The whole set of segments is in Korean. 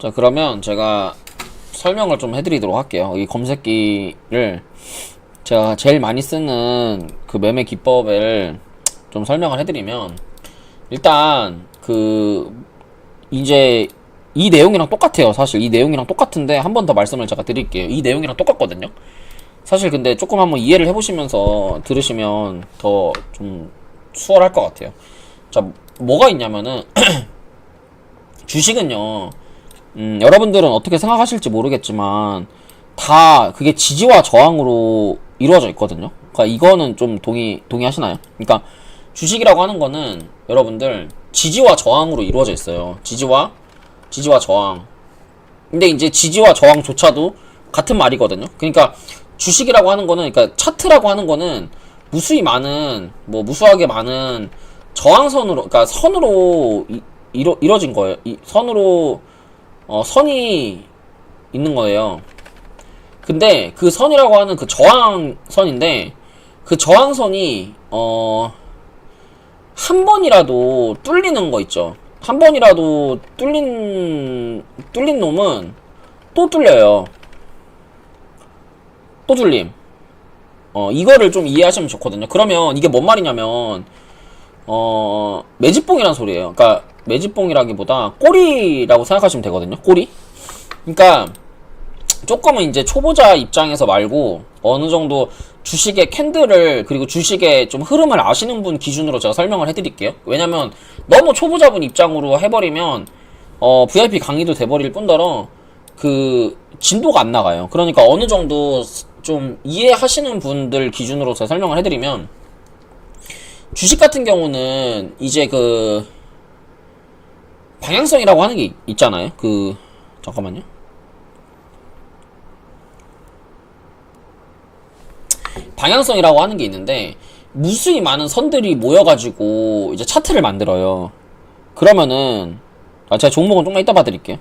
자 그러면 제가 설명을 좀 해드리도록 할게요. 이 검색기를 제가 제일 많이 쓰는 그 매매 기법을 좀 설명을 해드리면 일단 그 이제 이 내용이랑 똑같아요. 사실 이 내용이랑 똑같은데 한 번 더 말씀을 제가 드릴게요. 이 내용이랑 똑같거든요. 사실 근데 조금 한번 이해를 해보시면서 들으시면 더 좀 수월할 것 같아요. 자 뭐가 있냐면은 주식은요. 음, 여러분들은 어떻게 생각하실지 모르겠지만 다 그게 지지와 저항으로 이루어져 있거든요. 그러니까 이거는 좀 동의 동의하시나요? 그러니까 주식이라고 하는 거는 여러분들 지지와 저항으로 이루어져 있어요. 지지와 지지와 저항. 근데 이제 지지와 저항조차도 같은 말이거든요. 그러니까 주식이라고 하는 거는 그러니까 차트라고 하는 거는 무수히 많은 뭐 무수하게 많은 저항선으로 그러니까 선으로 이, 이루, 이루어진 거예요. 이 선으로 어, 선이 있는 거예요. 근데 그 선이라고 하는 그 저항선인데 그 저항선이 어, 한 번이라도 뚫리는 거 있죠. 한 번이라도 뚫린 뚫린 놈은 또 뚫려요. 또 뚫림. 어, 이거를 좀 이해하시면 좋거든요. 그러면 이게 뭔 말이냐면 어, 매집봉이란 소리예요. 그러니까 매집봉이라기보다 꼬리라고 생각하시면 되거든요. 꼬리. 그러니까 조금은 이제 초보자 입장에서 말고 어느 정도 주식의 캔들을 그리고 주식의 좀 흐름을 아시는 분 기준으로 제가 설명을 해드릴게요. 왜냐면 너무 초보자분 입장으로 해버리면 어, VIP 강의도 돼버릴 뿐더러 그 진도가 안 나가요. 그러니까 어느 정도 좀 이해하시는 분들 기준으로 제가 설명을 해드리면 주식 같은 경우는 이제 그 방향성이라고 하는 게 있잖아요. 그 잠깐만요. 방향성이라고 하는 게 있는데 무수히 많은 선들이 모여가지고 이제 차트를 만들어요. 그러면은 아, 제가 종목은 조금 이따 봐드릴게요.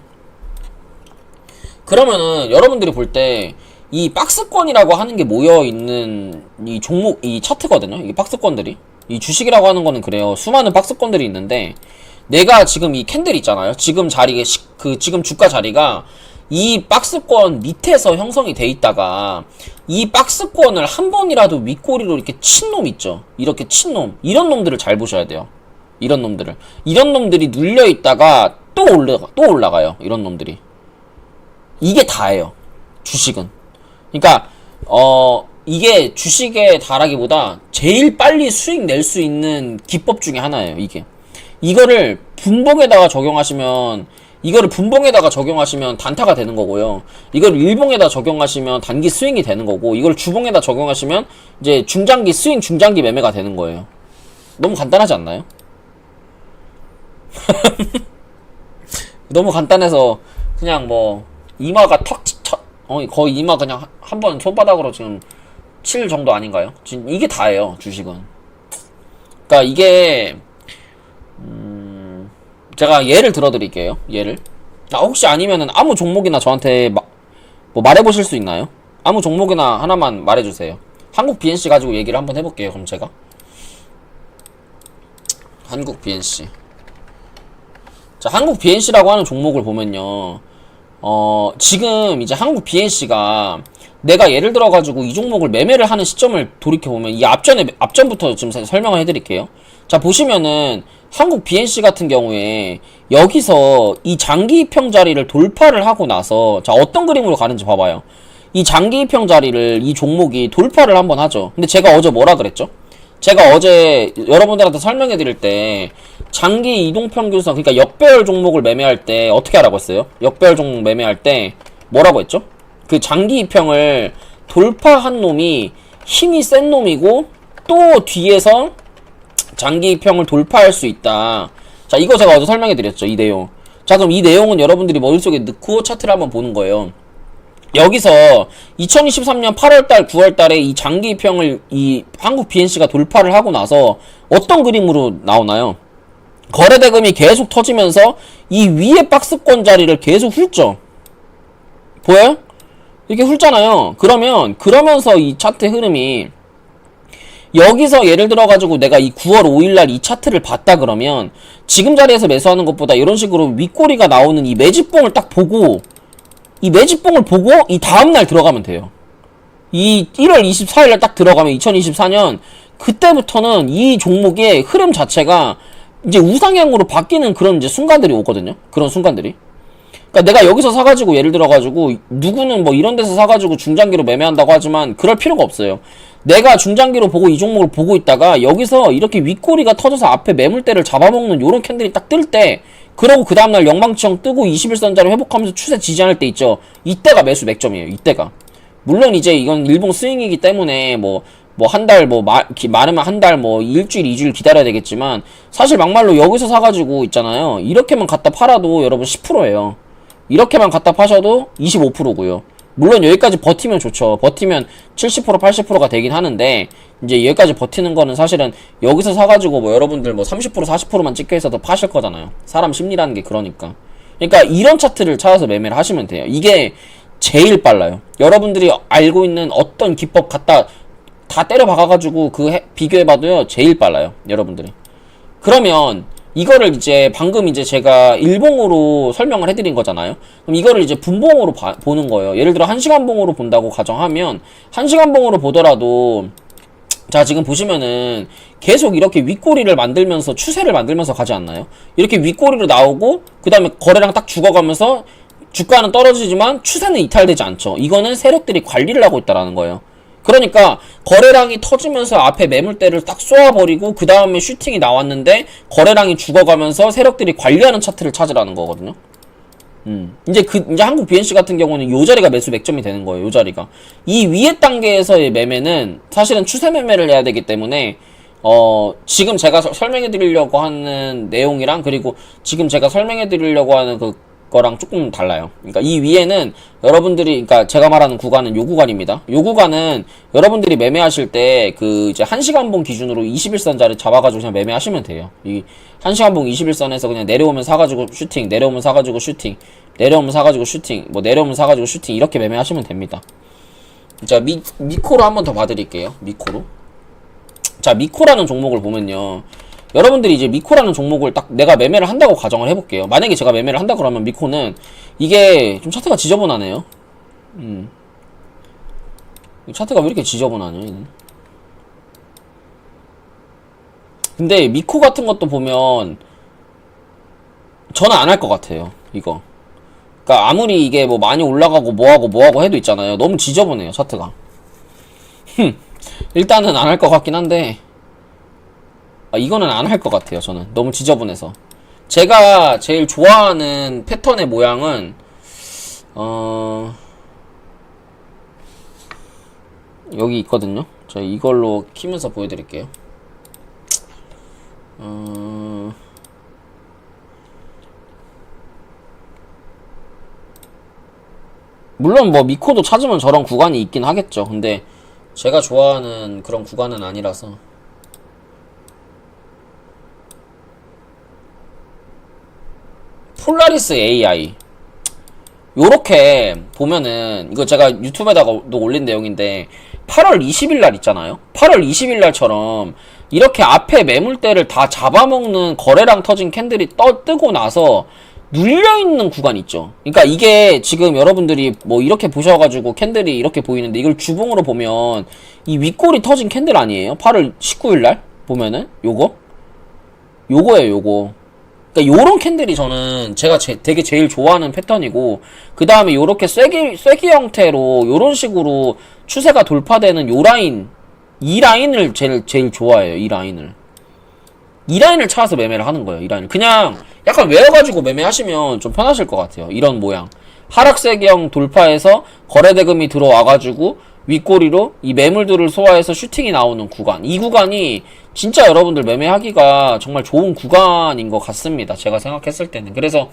그러면은 여러분들이 볼 때 이 박스권이라고 하는 게 모여 있는 이 종목 이 차트거든요. 이 박스권들이 이 주식이라고 하는 거는 그래요. 수많은 박스권들이 있는데 내가 지금 이 캔들 있잖아요. 지금 자리에 시- 그 지금 주가 자리가 이 박스권 밑에서 형성이 돼 있다가 이 박스권을 한 번이라도 윗꼬리로 이렇게 친 놈 있죠. 이렇게 친 놈. 이런 놈들을 잘 보셔야 돼요. 이런 놈들을. 이런 놈들이 눌려 있다가 또 올라가 또 올라가요. 이런 놈들이. 이게 다예요. 주식은. 그러니까 어 이게 주식에 다라기보다 제일 빨리 수익 낼 수 있는 기법 중에 하나예요. 이게. 이거를 분봉에다가 적용하시면 이거를 분봉에다가 적용하시면 단타가 되는 거고요. 이걸 일봉에다 적용하시면 단기 스윙이 되는 거고 이걸 주봉에다 적용하시면 이제 중장기 스윙 중장기 매매가 되는 거예요. 너무 간단하지 않나요? 너무 간단해서 그냥 뭐 이마가 턱 쳐, 어, 거의 이마 그냥 한 번 손바닥으로 지금 칠 정도 아닌가요? 지금 이게 다예요 주식은. 그러니까 이게 음, 제가 예를 들어드릴게요. 예를. 아, 혹시 아니면은 아무 종목이나 저한테 마, 뭐 말해보실 수 있나요? 아무 종목이나 하나만 말해주세요. 한국 BNC 가지고 얘기를 한번 해볼게요. 그럼 제가. 한국 BNC. 자, 한국 BNC라고 하는 종목을 보면요. 어, 지금 이제 한국 BNC가 내가 예를 들어가지고 이 종목을 매매를 하는 시점을 돌이켜보면 이 앞전에, 앞전부터 지금 사- 설명을 해드릴게요. 자, 보시면은 한국 BNC 같은 경우에 여기서 이 장기 입형 자리를 돌파를 하고 나서 자, 어떤 그림으로 가는지 봐봐요. 이 장기 입형 자리를 이 종목이 돌파를 한번 하죠. 근데 제가 어제 뭐라 그랬죠? 제가 어제 여러분들한테 설명해 드릴 때 장기 이동 평균선 그러니까 역배열 종목을 매매할 때 어떻게 하라고 했어요? 역배열 종목 매매할 때 뭐라고 했죠? 그 장기 이평을 돌파한 놈이 힘이 센 놈이고 또 뒤에서 장기 이평을 돌파할 수 있다. 자, 이거 제가 어제 설명해 드렸죠. 이 내용. 자, 그럼 이 내용은 여러분들이 머릿속에 넣고 차트를 한번 보는 거예요. 여기서 2023년 8월달, 9월달에 이 장기 평을 이 한국 BNC가 돌파를 하고 나서 어떤 그림으로 나오나요? 거래 대금이 계속 터지면서 이 위에 박스권 자리를 계속 훑죠. 보여요? 이렇게 훑잖아요. 그러면 그러면서 이 차트 흐름이 여기서 예를 들어 가지고 내가 이 9월 5일 날 이 차트를 봤다 그러면 지금 자리에서 매수하는 것보다 이런 식으로 윗꼬리가 나오는 이 매집봉을 딱 보고 이 매집봉을 보고 이 다음 날 들어가면 돼요. 이 1월 24일 날 딱 들어가면 2024년 그때부터는 이 종목의 흐름 자체가 이제 우상향으로 바뀌는 그런 이제 순간들이 오거든요. 그런 순간들이. 그러니까 내가 여기서 사가지고 예를 들어가지고 누구는 뭐 이런 데서 사가지고 중장기로 매매한다고 하지만 그럴 필요가 없어요. 내가 중장기로 보고 이 종목을 보고 있다가 여기서 이렇게 윗꼬리가 터져서 앞에 매물대를 잡아먹는 요런 캔들이 딱 뜰 때 그러고 그 다음날 영망치형 뜨고 21선자를 회복하면서 추세 지지않을 때 있죠. 이때가 매수 맥점이에요. 이때가. 물론 이제 이건 일봉 스윙이기 때문에 뭐 뭐 한 달 뭐 많으면 한 달 뭐 일주일 이주일 기다려야 되겠지만 사실 막말로 여기서 사가지고 있잖아요 이렇게만 갖다 팔아도 여러분 10%예요 이렇게만 갖다 파셔도 25%고요 물론 여기까지 버티면 좋죠 버티면 70% 80%가 되긴 하는데 이제 여기까지 버티는 거는 사실은 여기서 사가지고 뭐 여러분들 뭐 30% 40%만 찍혀 있어도 파실 거잖아요 사람 심리라는 게 그러니까 그러니까 이런 차트를 찾아서 매매를 하시면 돼요 이게 제일 빨라요. 여러분들이 알고 있는 어떤 기법 갖다 다 때려 박아가지고 그 해- 비교해봐도요 제일 빨라요. 여러분들이. 그러면 이거를 이제 방금 이제 제가 일봉으로 설명을 해드린 거잖아요. 그럼 이거를 이제 분봉으로 봐- 보는 거예요. 예를 들어 한 시간 봉으로 본다고 가정하면 한 시간 봉으로 보더라도 자 지금 보시면은 계속 이렇게 윗꼬리를 만들면서 추세를 만들면서 가지 않나요? 이렇게 윗꼬리로 나오고 그 다음에 거래량 딱 죽어가면서 주가는 떨어지지만 추세는 이탈되지 않죠. 이거는 세력들이 관리를 하고 있다라는 거예요. 그러니까 거래량이 터지면서 앞에 매물대를 딱 쏘아버리고 그 다음에 슈팅이 나왔는데 거래량이 죽어가면서 세력들이 관리하는 차트를 찾으라는 거거든요. 음. 이제 그 이제 한국 BNC 같은 경우는 요 자리가 매수 맥점이 되는 거예요. 요 자리가 이 위에 단계에서의 매매는 사실은 추세 매매를 해야 되기 때문에 어 지금 제가 서- 설명해 드리려고 하는 내용이랑 그리고 지금 제가 설명해 드리려고 하는 그 거랑 조금 달라요. 그러니까 이 위에는 여러분들이 그러니까 제가 말하는 구간은 요 구간입니다. 요 구간은 여러분들이 매매하실 때 그 이제 1시간봉 기준으로 21선자를 잡아 가지고 그냥 매매하시면 돼요. 이 1시간봉 21선에서 그냥 내려오면 사 가지고 슈팅, 내려오면 사 가지고 슈팅, 내려오면 사 가지고 슈팅, 뭐 내려오면 사 가지고 슈팅 이렇게 매매하시면 됩니다. 자 미, 미코로 한번 더 봐 드릴게요. 미코로. 자 미코라는 종목을 보면요. 여러분들이 이제 미코라는 종목을 딱 내가 매매를 한다고 가정을 해볼게요. 만약에 제가 매매를 한다 그러면 미코는 이게 좀 차트가 지저분하네요. 음. 이 차트가 왜 이렇게 지저분하냐, 얘는. 근데 미코 같은 것도 보면 저는 안 할 것 같아요. 이거. 그러니까 아무리 이게 뭐 많이 올라가고 뭐하고 뭐하고 해도 있잖아요. 너무 지저분해요, 차트가. 흠. 일단은 안 할 것 같긴 한데 아, 이거는 안 할 것 같아요. 저는 너무 지저분해서. 제가 제일 좋아하는 패턴의 모양은 어 여기 있거든요. 저 이걸로 키면서 보여드릴게요. 어 물론 뭐 미코도 찾으면 저런 구간이 있긴 하겠죠. 근데 제가 좋아하는 그런 구간은 아니라서. 폴라리스 AI 요렇게 보면은 이거 제가 유튜브에다가도 올린 내용인데 8월 20일 날 있잖아요? 8월 20일 날처럼 이렇게 앞에 매물대를 다 잡아먹는 거래량 터진 캔들이 떠 뜨고 나서 눌려있는 구간 있죠? 그러니까 이게 지금 여러분들이 뭐 이렇게 보셔가지고 캔들이 이렇게 보이는데 이걸 주봉으로 보면 이 윗골이 터진 캔들 아니에요? 8월 19일 날 보면은? 요거? 요거예요 요거 그러니까 요런 캔들이 저는 제가 제, 되게 제일 좋아하는 패턴이고 그 다음에 요렇게 쐐기 쐐기 형태로 요런 식으로 추세가 돌파되는 요 라인 이 라인을 제일 제일 좋아해요 이 라인을. 이 라인을 찾아서 매매를 하는 거예요 이 라인을. 그냥 약간 외워가지고 매매하시면 좀 편하실 것 같아요 이런 모양. 하락세경 돌파해서 거래대금이 들어와가지고 윗꼬리로 이 매물들을 소화해서 슈팅이 나오는 구간. 이 구간이 진짜 여러분들 매매하기가 정말 좋은 구간인 것 같습니다. 제가 생각했을 때는. 그래서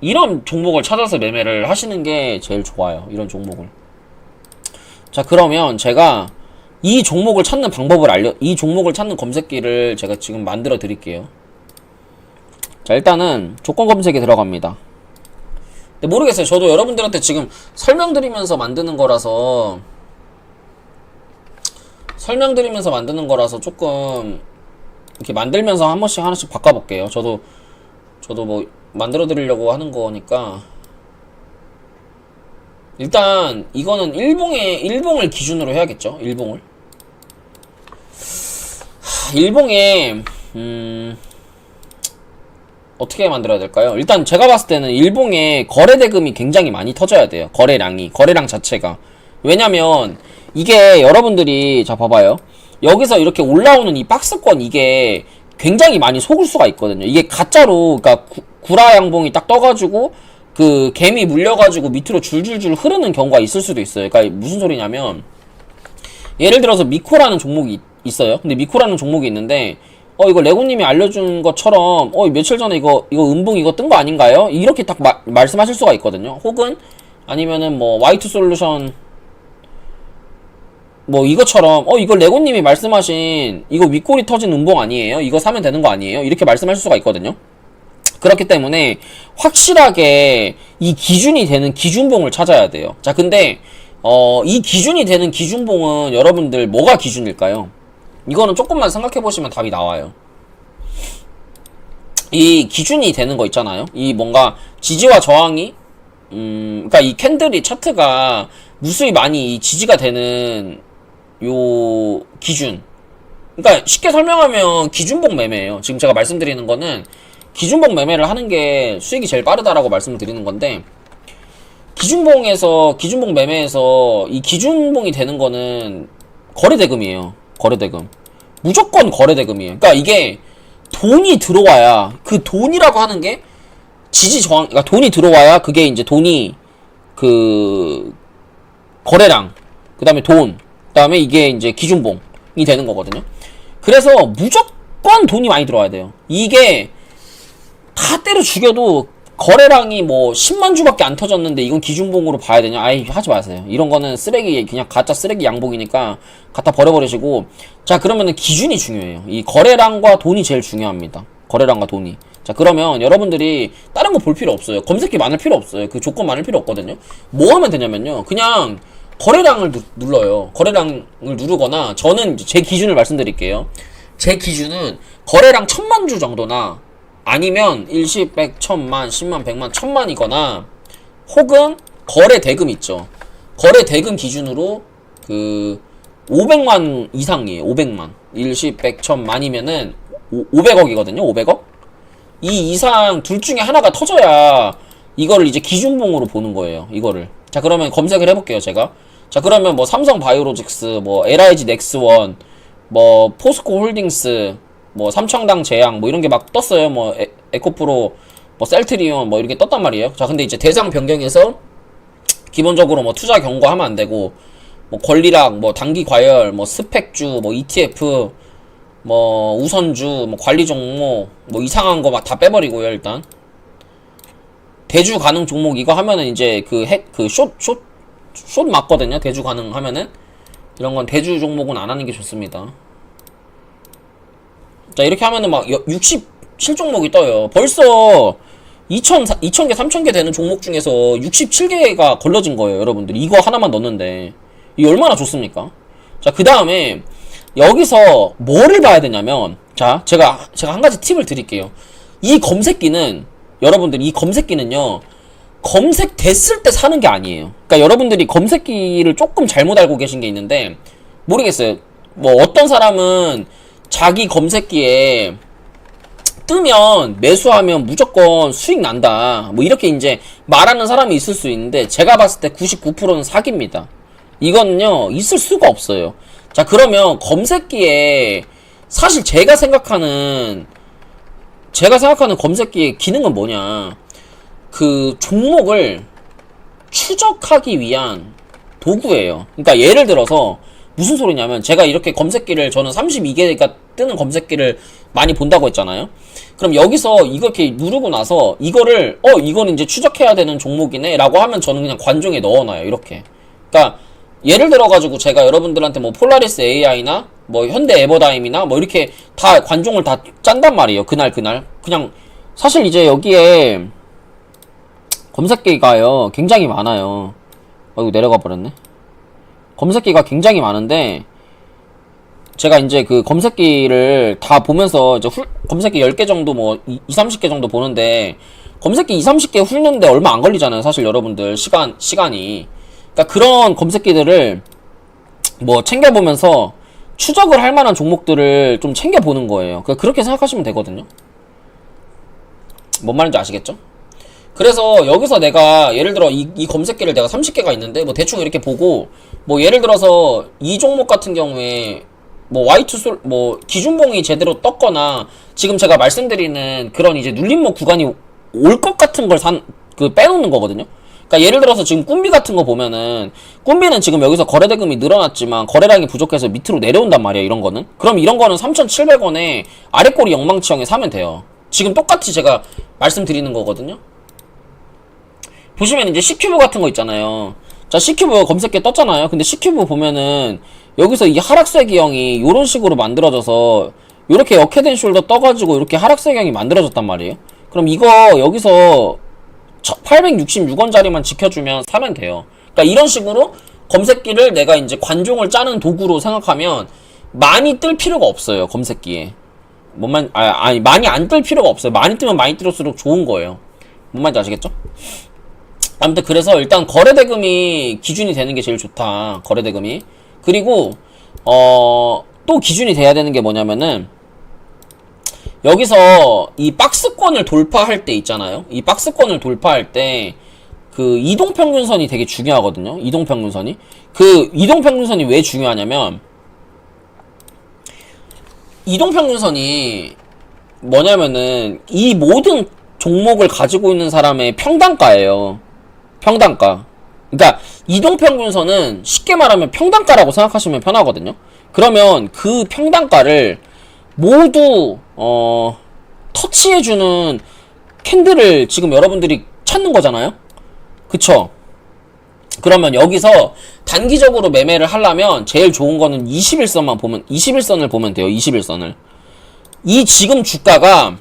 이런 종목을 찾아서 매매를 하시는 게 제일 좋아요. 이런 종목을. 자 그러면 제가 이 종목을 찾는 방법을 알려 이 종목을 찾는 검색기를 제가 지금 만들어 드릴게요. 자 일단은 조건 검색에 들어갑니다 근데 모르겠어요. 저도 여러분들한테 지금 설명드리면서 만드는 거라서 설명드리면서 만드는 거라서 조금 이렇게 만들면서 한 번씩 하나씩 바꿔볼게요. 저도 저도 뭐 만들어 드리려고 하는 거니까 일단 이거는 일봉의 일봉을 기준으로 해야겠죠. 일봉을 하, 일봉에 음 어떻게 만들어야 될까요? 일단 제가 봤을 때는 일봉에 거래 대금이 굉장히 많이 터져야 돼요. 거래량이 거래량 자체가 왜냐면 이게 여러분들이 자 봐봐요. 여기서 이렇게 올라오는 이 박스권 이게 굉장히 많이 속을 수가 있거든요. 이게 가짜로 그러니까 구, 구라 양봉이 딱 떠가지고 그 개미 물려가지고 밑으로 줄줄줄 흐르는 경우가 있을 수도 있어요. 그러니까 무슨 소리냐면 예를 들어서 미코라는 종목이 있- 있어요. 근데 미코라는 종목이 있는데 어 이거 레고님이 알려준 것처럼 어 며칠 전에 이거 이거 음봉 이거 뜬 거 아닌가요? 이렇게 딱 마- 말씀하실 수가 있거든요. 혹은 아니면은 뭐 와이트 솔루션 뭐 이것처럼 어 이거 레고님이 말씀하신 이거 윗골이 터진 음봉 아니에요? 이거 사면 되는 거 아니에요? 이렇게 말씀하실 수가 있거든요. 그렇기 때문에 확실하게 이 기준이 되는 기준봉을 찾아야 돼요. 자, 근데 어, 이 기준이 되는 기준봉은 여러분들 뭐가 기준일까요? 이거는 조금만 생각해 보시면 답이 나와요. 이 기준이 되는 거 있잖아요. 이 뭔가 지지와 저항이 음, 그러니까 이 캔들이 차트가 무수히 많이 이 지지가 되는 요 기준. 그러니까 쉽게 설명하면 기준봉 매매예요. 지금 제가 말씀드리는 거는 기준봉 매매를 하는 게 수익이 제일 빠르다라고 말씀을 드리는 건데 기준봉에서 기준봉 매매에서 이 기준봉이 되는 거는 거래대금이에요. 거래대금. 무조건 거래대금이에요. 그러니까 이게 돈이 들어와야 그 돈이라고 하는 게 지지 저항 그러니까 돈이 들어와야 그게 이제 돈이 그 거래량 그 다음에 돈 그 다음에 이게 이제 기준봉이 되는 거거든요. 그래서 무조건 돈이 많이 들어와야 돼요. 이게 다 때려 죽여도 거래량이 뭐 10만 주밖에 안 터졌는데 이건 기준봉으로 봐야 되냐? 아이 하지 마세요. 이런 거는 쓰레기 그냥 가짜 쓰레기 양봉이니까 갖다 버려버리시고 자 그러면은 기준이 중요해요. 이 거래량과 돈이 제일 중요합니다. 거래량과 돈이. 자 그러면 여러분들이 다른 거 볼 필요 없어요. 검색기 많을 필요 없어요. 그 조건 많을 필요 없거든요. 뭐 하면 되냐면요. 그냥 거래량을 누, 눌러요. 거래량을 누르거나 저는 제 기준을 말씀드릴게요. 제 기준은 거래량 천만 주 정도나 아니면 일시, 백, 천만, 십만, 백만, 천만이거나 혹은 거래 대금 있죠. 거래 대금 기준으로 그 500만 이상이에요. 500만. 일시, 백, 천만이면은 500억이거든요. 500억. 이 이상 둘 중에 하나가 터져야 이거를 이제 기준봉으로 보는 거예요. 이거를. 자, 그러면 검색을 해 볼게요. 제가. 자, 그러면 뭐 삼성 바이오로직스, 뭐 LIG 넥스원, 뭐 포스코 홀딩스, 뭐 삼청당 제약 뭐 이런 게 막 떴어요. 뭐 에, 에코프로, 뭐 셀트리온 뭐 이렇게 떴단 말이에요. 자, 근데 이제 대상 변경해서 기본적으로 뭐 투자 경고하면 안 되고 뭐 권리락, 뭐 단기 과열, 뭐 스펙주, 뭐 ETF, 뭐 우선주, 뭐 관리 종목, 뭐 이상한 거 막 다 빼버리고요. 일단 대주 가능 종목 이거 하면은 이제 그 핵 그숏숏 숏 맞거든요. 대주 가능 하면은 이런 건 대주 종목은 안 하는 게 좋습니다. 자 이렇게 하면은 막 67종목이 떠요. 벌써 2,000, 2,000개, 3,000개 되는 종목 중에서 67개가 걸러진 거예요, 여러분들. 이거 하나만 넣는데. 이게 얼마나 좋습니까? 자, 그 다음에, 여기서 뭐를 봐야 되냐면, 자, 제가, 제가 한 가지 팁을 드릴게요. 이 검색기는, 여러분들, 이 검색기는요, 검색됐을 때 사는 게 아니에요. 그러니까 여러분들이 검색기를 조금 잘못 알고 계신 게 있는데, 모르겠어요. 뭐, 어떤 사람은 자기 검색기에 뜨면 매수하면 무조건 수익 난다. 뭐 이렇게 이제 말하는 사람이 있을 수 있는데 제가 봤을 때 99%는 사기입니다. 이거는요 있을 수가 없어요. 자 그러면 검색기에 사실 제가 생각하는 제가 생각하는 검색기의 기능은 뭐냐 그 종목을 추적하기 위한 도구예요. 그러니까 예를 들어서 무슨 소리냐면 제가 이렇게 검색기를 저는 32개가 뜨는 검색기를 많이 본다고 했잖아요. 그럼 여기서 이렇게 누르고 나서 이거를 어 이거는 이제 추적해야 되는 종목이네라고 하면 저는 그냥 관종에 넣어놔요. 이렇게. 그러니까 예를 들어 가지고 제가 여러분들한테 뭐 폴라리스 AI나 뭐 현대 에버다임이나 뭐 이렇게 다 관종을 다 짠단 말이에요. 그날 그날 그냥 사실 이제 여기에 검색기가요 굉장히 많아요. 어 이거 내려가 버렸네. 검색기가 굉장히 많은데 제가 이제 그 검색기를 다 보면서 이제 훌, 검색기 10개 정도 뭐 2, 30개 정도 보는데 검색기 2, 30개 훑는데 얼마 안 걸리잖아요. 사실 여러분들 시간 시간이. 그러니까 그런 검색기들을 뭐 챙겨 보면서 추적을 할 만한 종목들을 좀 챙겨 보는 거예요. 그러니까 그렇게 생각하시면 되거든요. 뭔 말인지 아시겠죠? 그래서 여기서 내가 예를 들어 이, 이 검색기를 내가 30개가 있는데 뭐 대충 이렇게 보고 뭐 예를 들어서 이 종목 같은 경우에 뭐 Y2 솔, 뭐 기준봉이 제대로 떴거나 지금 제가 말씀드리는 그런 이제 눌림목 구간이 올 것 같은 걸 산, 그 빼놓는 거거든요. 그러니까 예를 들어서 지금 꿈비 같은 거 보면은 꿈비는 지금 여기서 거래대금이 늘어났지만 거래량이 부족해서 밑으로 내려온단 말이에요. 이런 거는. 그럼 이런 거는 3,700원에 아래꼬리 영망치형에 사면 돼요. 지금 똑같이 제가 말씀드리는 거거든요. 보시면 이제 C큐브 같은 거 있잖아요. 자, C큐브 검색기 떴잖아요. 근데 C큐브 보면은 여기서 이 하락세 기형이 요런 식으로 만들어져서 요렇게 역해된 숄더 떠가지고 이렇게 하락세 기형이 만들어졌단 말이에요. 그럼 이거 여기서 866원짜리만 지켜주면 사면 돼요. 그러니까 이런 식으로 검색기를 내가 이제 관종을 짜는 도구로 생각하면 많이 뜰 필요가 없어요. 검색기에. 뭔만 아, 아니 많이 안 뜰 필요가 없어요. 많이 뜨면 많이 뜰수록 좋은 거예요. 뭔 말인지 아시겠죠? 아무튼 그래서 일단 거래대금이 기준이 되는 게 제일 좋다. 거래대금이. 그리고 어 또 기준이 돼야 되는 게 뭐냐면은 여기서 이 박스권을 돌파할 때 있잖아요. 이 박스권을 돌파할 때 그 이동평균선이 되게 중요하거든요. 이동평균선이. 그 이동평균선이 왜 중요하냐면 이동평균선이 뭐냐면은 이 모든 종목을 가지고 있는 사람의 평단가예요. 평단가. 그러니까 이동평균선은 쉽게 말하면 평단가라고 생각하시면 편하거든요. 그러면 그 평단가를 모두 어 터치해주는 캔들을 지금 여러분들이 찾는 거잖아요. 그쵸? 그러면 여기서 단기적으로 매매를 하려면 제일 좋은 거는 21선만 보면 21선을 보면 돼요. 21선을. 이 지금 주가가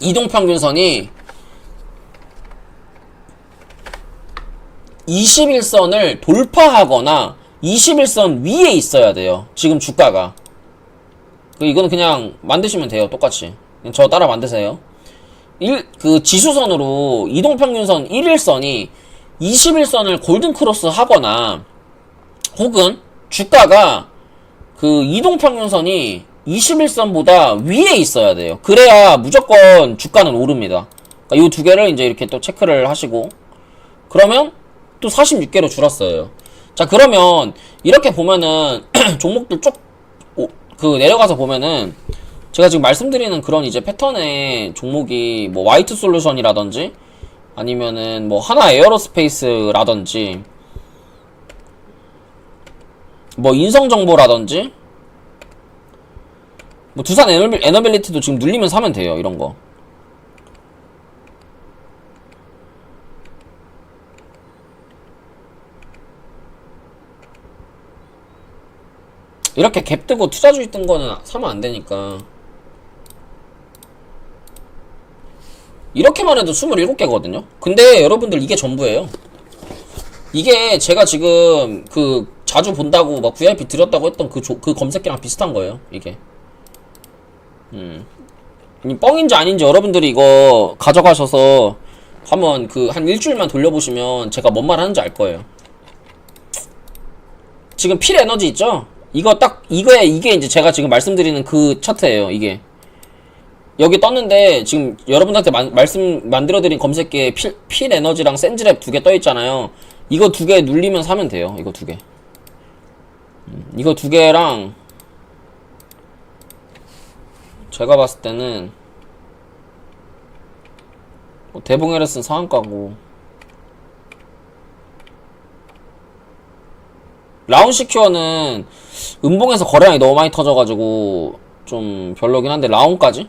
이동평균선이 21선을 돌파하거나 21선 위에 있어야 돼요. 지금 주가가. 그 이거는 그냥 만드시면 돼요. 똑같이. 저 따라 만드세요. 일, 그 지수선으로 이동평균선 1일선이 21선을 골든 크로스 하거나 혹은 주가가 그 이동평균선이 21선보다 위에 있어야 돼요. 그래야 무조건 주가는 오릅니다. 그러니까 이 두 개를 이제 이렇게 또 체크를 하시고 그러면 또 46개로 줄었어요. 자 그러면 이렇게 보면은 종목들 쭉 그 내려가서 보면은 제가 지금 말씀드리는 그런 이제 패턴의 종목이 뭐 화이트 솔루션이라든지 아니면은 뭐 하나 에어로스페이스라든지 뭐 인성정보라든지 뭐 두산 에너빌, 에너빌리티도 지금 눌리면 사면 돼요 이런 거 이렇게 갭 뜨고 투자주의 뜬 거는 사면 안 되니까. 이렇게만 해도 27개거든요? 근데 여러분들 이게 전부예요. 이게 제가 지금 그 자주 본다고 막 VIP 드렸다고 했던 그, 조, 그 검색기랑 비슷한 거예요 이게. 음. 이 뻥인지 아닌지 여러분들이 이거 가져가셔서 한번 그 한 일주일만 돌려보시면 제가 뭔 말 하는지 알 거예요. 지금 필 에너지 있죠? 이거 딱 이거에 이게 이제 제가 지금 말씀드리는 그 차트예요 이게. 여기 떴는데 지금 여러분들한테 마, 말씀 만들어드린 검색기에 필, 필 에너지랑 센즈랩 두 개 떠 있잖아요. 이거 두 개 눌리면 사면 돼요 이거 두개. 음, 이거 두 개랑 제가 봤을 때는 뭐 대봉에르슨 상한가고 라운시큐어는 음봉에서 거래량이 너무 많이 터져가지고 좀 별로긴 한데 라운까지?